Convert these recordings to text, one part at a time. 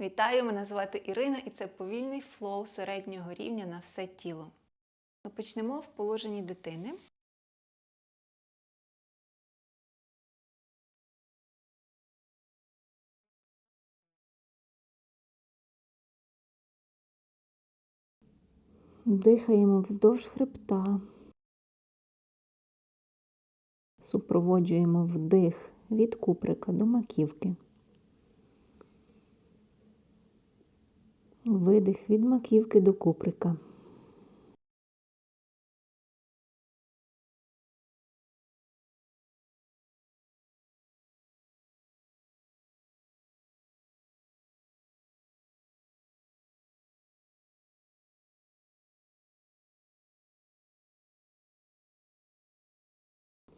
Вітаю! Мене звати Ірина і це повільний флоу середнього рівня на все тіло. Ми почнемо в положенні дитини. Дихаємо вздовж хребта. Супроводжуємо вдих від куприка до маківки. Видих від маківки до куприка.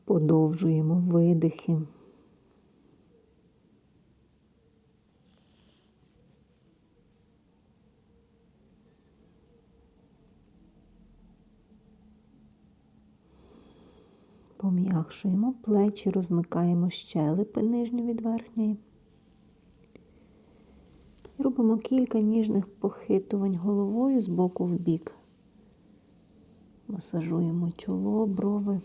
Подовжуємо видихи. Пом'якшуємо плечі, розмикаємо щелепи нижню від верхньої. Робимо кілька ніжних похитувань головою з боку в бік. Масажуємо чоло, брови.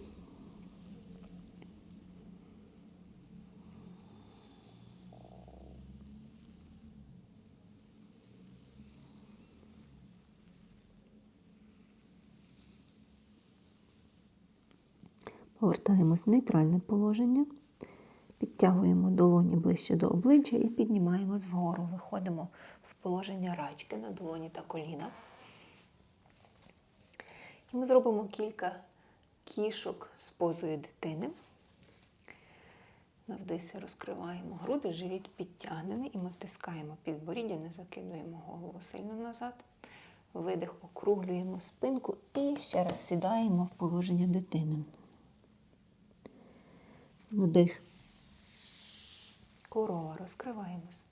Повертаємось в нейтральне положення, підтягуємо долоні ближче до обличчя і піднімаємось вгору. Виходимо в положення рачки на долоні та коліна. І ми зробимо кілька кішок з позою дитини. Навдися розкриваємо груди, живіт підтягнений, і ми втискаємо підборіддя, не закидуємо голову сильно назад. Видих, округлюємо спинку і ще раз сідаємо в положення дитини. Вдих. Корова, розкриваємось.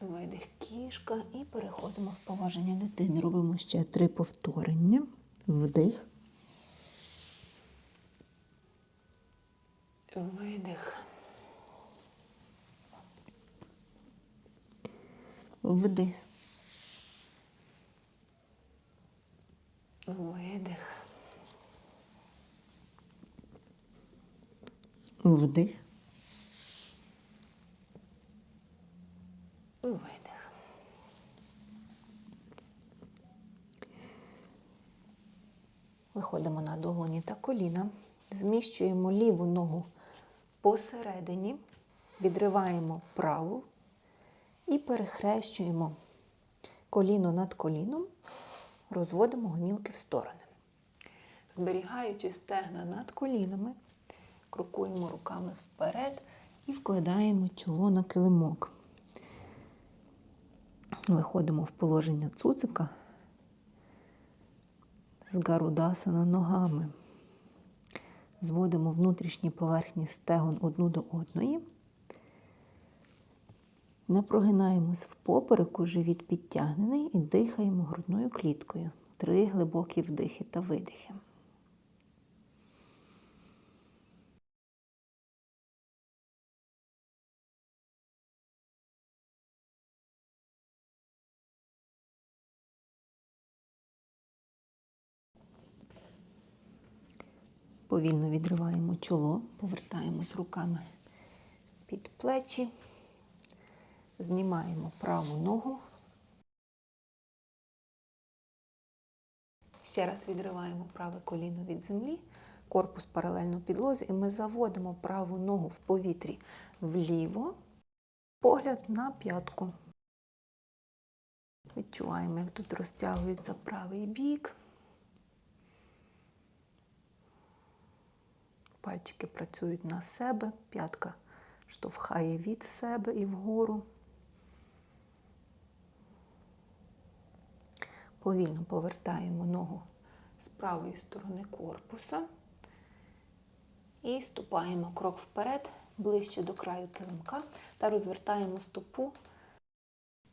Видих кішка і переходимо в положення дитини. Робимо ще три повторення. Вдих. Видих. Вдих. Видих. Вдих. Видих. Виходимо на долоні та коліна. Зміщуємо ліву ногу посередині, відриваємо праву і перехрещуємо коліно над коліном, розводимо гомілки в сторони. Зберігаючи стегна над колінами, крокуємо руками вперед і вкладаємо чоло на килимок. Виходимо в положення цуцика з гарудасана ногами. Зводимо внутрішні поверхні стегон одну до одної. Не прогинаємось в попереку, живіт підтягнений і дихаємо грудною кліткою. Три глибокі вдихи та видихи. Повільно відриваємо чоло, повертаємось руками під плечі, знімаємо праву ногу. Ще раз відриваємо праве коліно від землі, корпус паралельно підлозі, і ми заводимо праву ногу в повітрі вліво, погляд на п'ятку. Відчуваємо, як тут розтягується правий бік. Пальчики працюють на себе, п'ятка штовхає від себе і вгору. Повільно повертаємо ногу з правої сторони корпуса і ступаємо крок вперед, ближче до краю килимка та розвертаємо стопу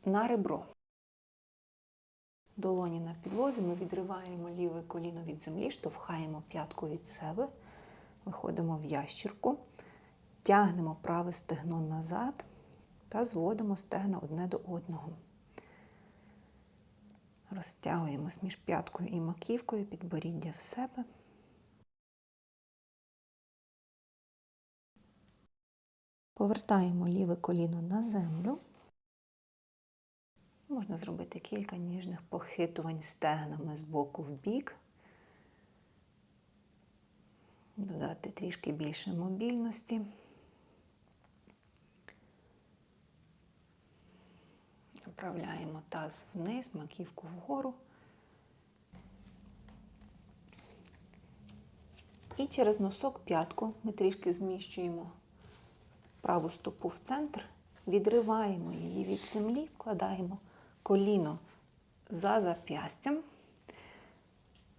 на ребро. Долоні на підлозі ми відриваємо ліве коліно від землі, штовхаємо п'ятку від себе. Виходимо в ящірку, тягнемо праве стегно назад, та зводимо стегна одне до одного. Розтягуємось між п'яткою і маківкою, підборіддя в себе. Повертаємо ліве коліно на землю. Можна зробити кілька ніжних похитувань стегнами з боку в бік. Додати трішки більше мобільності. Направляємо таз вниз, маківку вгору. І через носок п'ятку ми трішки зміщуємо праву стопу в центр, відриваємо її від землі, вкладаємо коліно за зап'ястям.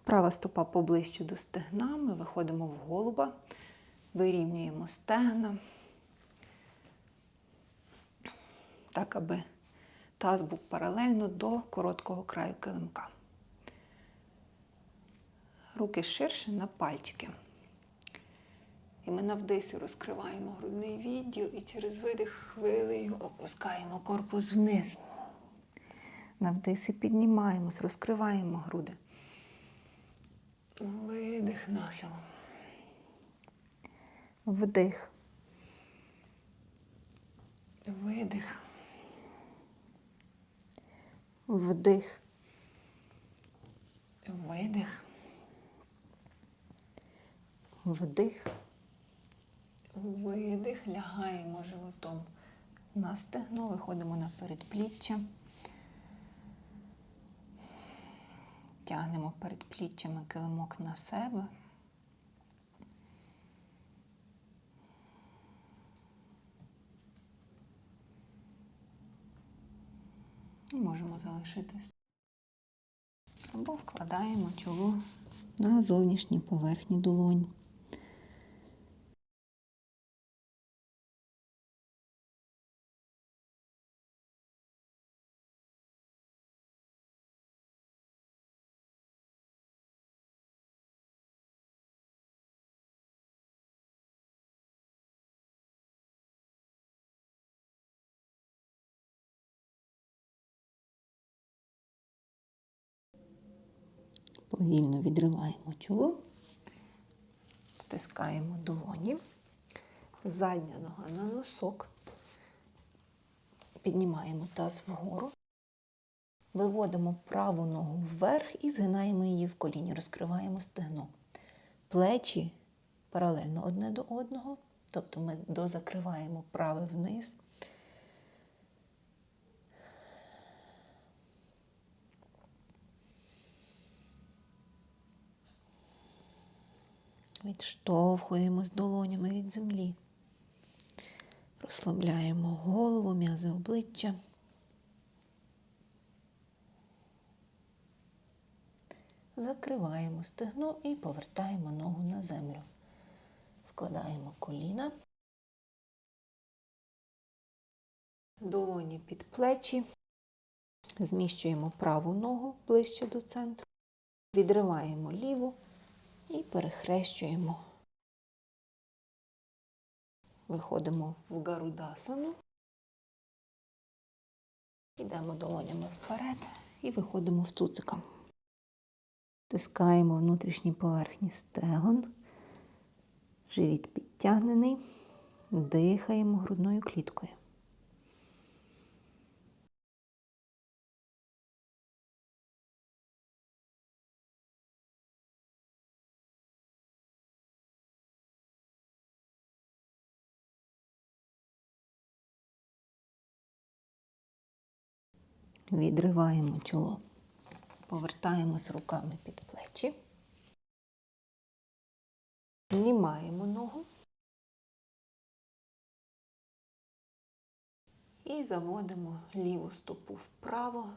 Права стопа поближче до стегна, ми виходимо в голуба, вирівнюємо стегна, так, аби таз був паралельно до короткого краю килимка. Руки ширше на пальчики. І ми навдисі розкриваємо грудний відділ і через видих хвилею опускаємо корпус вниз. Навдисі піднімаємось, розкриваємо груди. Видих нахил. Вдих. Видих. Вдих. Видих. Вдих. Видих. Лягаємо животом на стегно, виходимо на передпліччя. Тягнемо перед пліччями килимок на себе. І можемо залишитись. Або вкладаємо чоло на зовнішній поверхні долонь. Повільно відриваємо чоло, втискаємо долоні, задня нога на носок, піднімаємо таз вгору, виводимо праву ногу вверх і згинаємо її в коліні, розкриваємо стегно. Плечі паралельно одне до одного, тобто ми дозакриваємо праве вниз. Відштовхуємось долонями від землі. Розслабляємо голову, м'язи обличчя. Закриваємо стегно і повертаємо ногу на землю. Вкладаємо коліна. Долоні під плечі. Зміщуємо праву ногу ближче до центру. Відриваємо ліву і перехрещуємо. Виходимо в гарудасану. Йдемо долонями вперед і виходимо в цуцика. Тискаємо внутрішні поверхні стегон. Живіт підтягнений. Дихаємо грудною кліткою. Відриваємо чоло. Повертаємось руками під плечі. Знімаємо ногу. І заводимо ліву стопу вправо,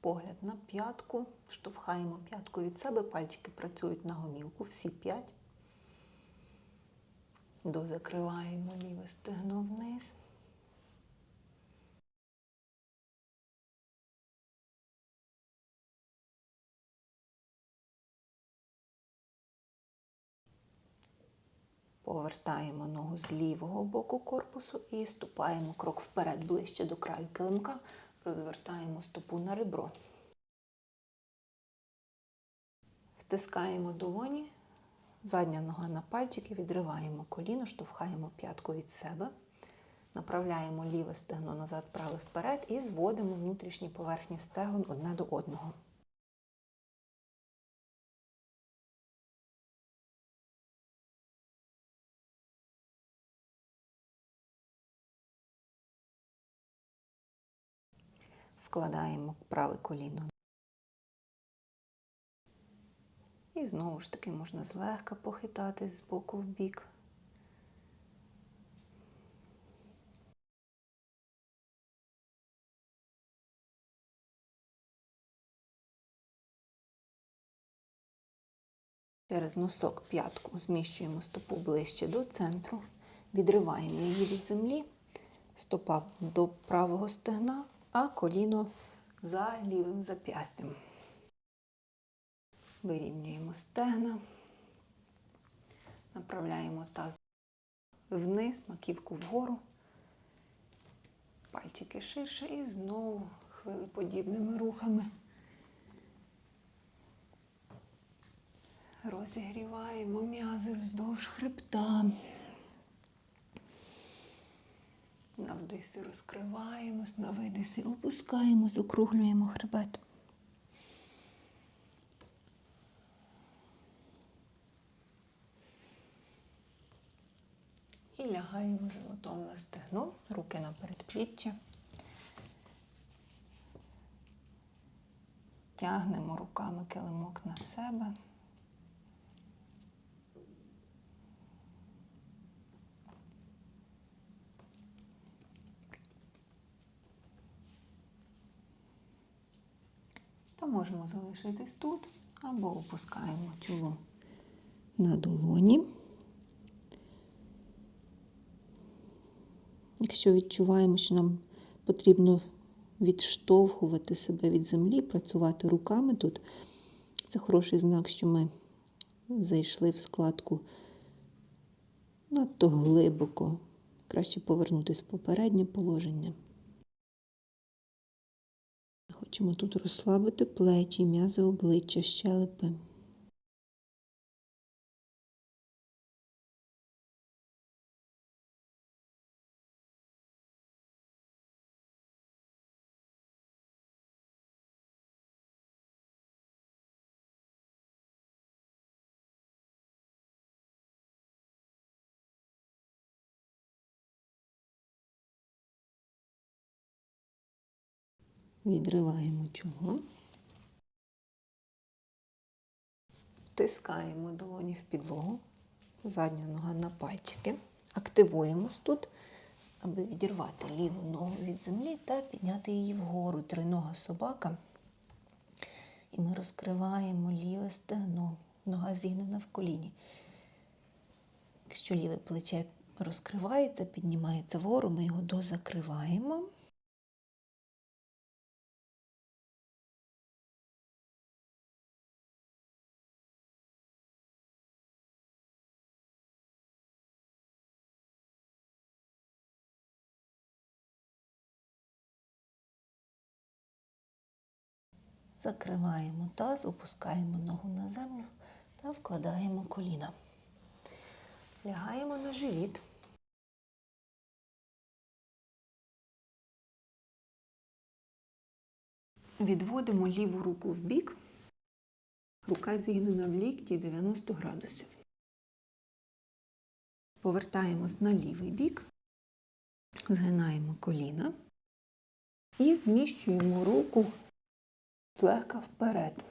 погляд на п'ятку, штовхаємо п'ятку від себе, пальчики працюють на гомілку, всі п'ять. Дозакриваємо ліве стегно вниз. Повертаємо ногу з лівого боку корпусу і ступаємо крок вперед, ближче до краю килимка. Розвертаємо стопу на ребро. Втискаємо долоні, задня нога на пальчики, відриваємо коліно, штовхаємо п'ятку від себе. Направляємо ліве стегно назад, праве вперед і зводимо внутрішні поверхні стегон одне до одного. Вкладаємо праве коліно. І знову ж таки можна злегка похитати з боку в бік. Через носок п'ятку зміщуємо стопу ближче до центру, відриваємо її від землі, стопа до правого стегна, а коліно за лівим зап'ястям. Вирівнюємо стегна, направляємо таз вниз, маківку вгору, пальчики ширше і знову хвилеподібними рухами. Розігріваємо м'язи вздовж хребта. На вдисі розкриваємось, на видисі опускаємось, округлюємо хребет. І лягаємо животом на стегно, руки на передпліччя. Тягнемо руками килимок на себе. Та можемо залишитись тут або опускаємо чоло на долоні. Якщо відчуваємо, що нам потрібно відштовхувати себе від землі, працювати руками тут, це хороший знак, що ми зайшли в складку надто глибоко. Краще повернутися в попереднє положення. Хочемо тут розслабити плечі, м'язи обличчя, щелепи. Відриваємо чоло. Втискаємо долоні в підлогу, задня нога на пальчики. Активуємось тут, аби відірвати ліву ногу від землі та підняти її вгору. Тринога собака. І ми розкриваємо ліве стегно, нога зігнена в коліні. Якщо ліве плече розкривається, піднімається вгору, ми його дозакриваємо. Закриваємо таз, опускаємо ногу на землю та вкладаємо коліна. Лягаємо на живіт. Відводимо ліву руку в бік. Рука зігнена в лікті 90 градусів. Повертаємось на лівий бік, згинаємо коліна і зміщуємо руку злегка вперед.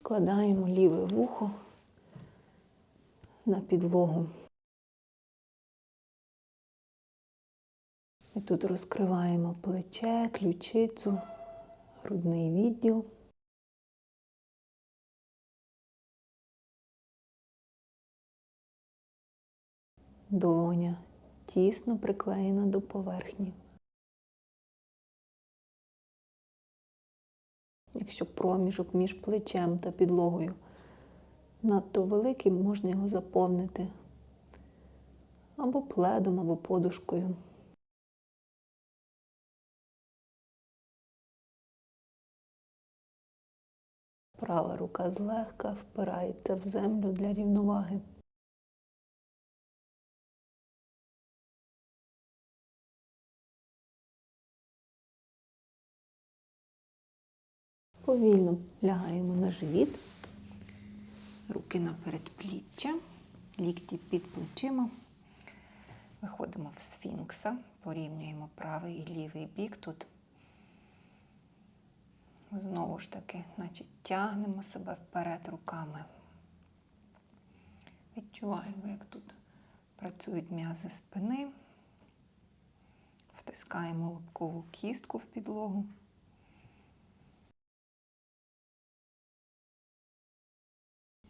Вкладаємо ліве вухо на підлогу. І тут розкриваємо плече, ключицю, грудний відділ. Долоня тісно приклеєна до поверхні. Якщо проміжок між плечем та підлогою надто великий, можна його заповнити або пледом, або подушкою. Права рука злегка впирається в землю для рівноваги. Повільно лягаємо на живіт. Руки на передпліччя, лікті під плечима. Виходимо в сфінкса, порівнюємо правий і лівий бік. Тут знову ж таки, наче тягнемо себе вперед руками. Відчуваємо, як тут працюють м'язи спини. Втискаємо лобкову кістку в підлогу.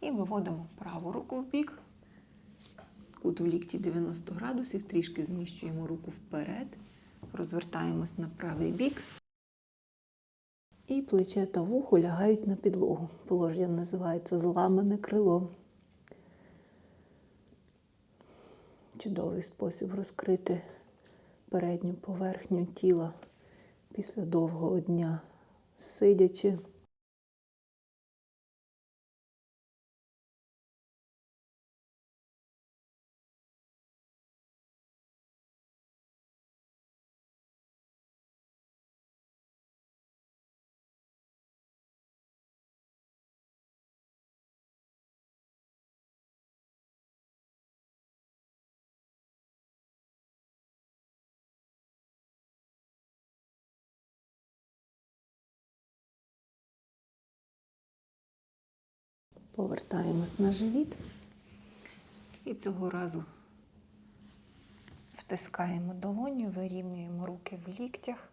І виводимо праву руку в бік. Кут в лікті 90 градусів, трішки зміщуємо руку вперед, розвертаємось на правий бік. І плече та вухо лягають на підлогу. Положення називається зламане крило. Чудовий спосіб розкрити передню поверхню тіла після довгого дня, сидячи. Повертаємось на живіт. І цього разу втискаємо долоню, вирівнюємо руки в ліктях.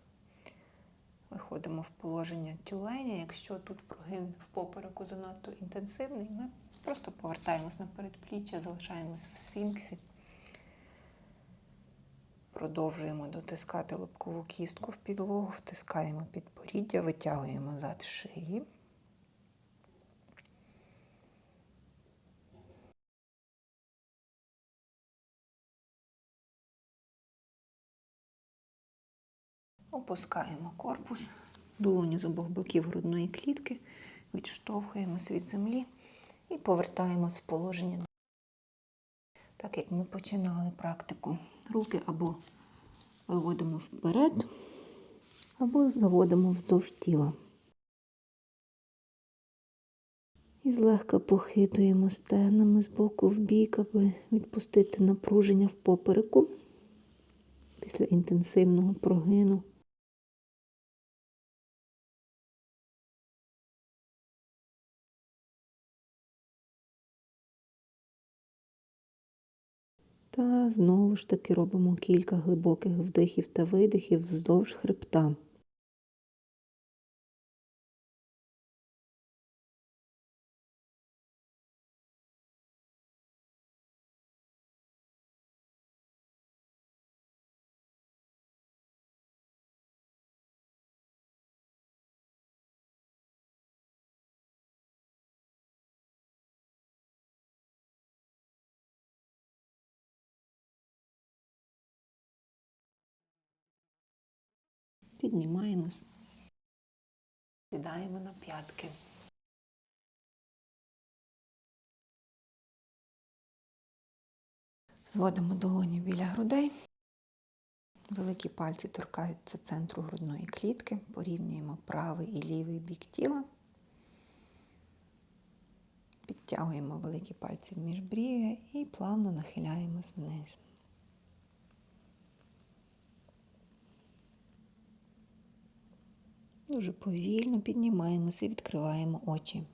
Виходимо в положення тюленя. Якщо тут прогин в попереку занадто інтенсивний, ми просто повертаємось на передпліччя, залишаємось в сфінксі. Продовжуємо дотискати лобкову кістку в підлогу, втискаємо підборіддя, витягуємо зад шиї. Опускаємо корпус, долоні з обох боків грудної клітки, відштовхуємось від землі і повертаємось в положення. Так як ми починали практику. Руки або виводимо вперед, або заводимо вздовж тіла. І злегка похитуємо стегнами з боку в бік, аби відпустити напруження в попереку після інтенсивного прогину. Та знову ж таки робимо кілька глибоких вдихів та видихів вздовж хребта. Піднімаємось. Сідаємо на п'ятки. Зводимо долоні біля грудей. Великі пальці торкаються центру грудної клітки. Порівнюємо правий і лівий бік тіла. Підтягуємо великі пальці в міжбрів'я і плавно нахиляємось вниз. Дуже повільно піднімаємося і відкриваємо очі.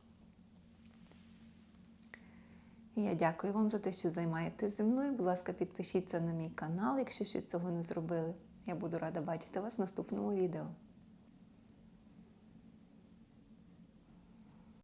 Я дякую вам за те, що займаєтесь зі мною. Будь ласка, підпишіться на мій канал, якщо ще цього не зробили. Я буду рада бачити вас в наступному відео.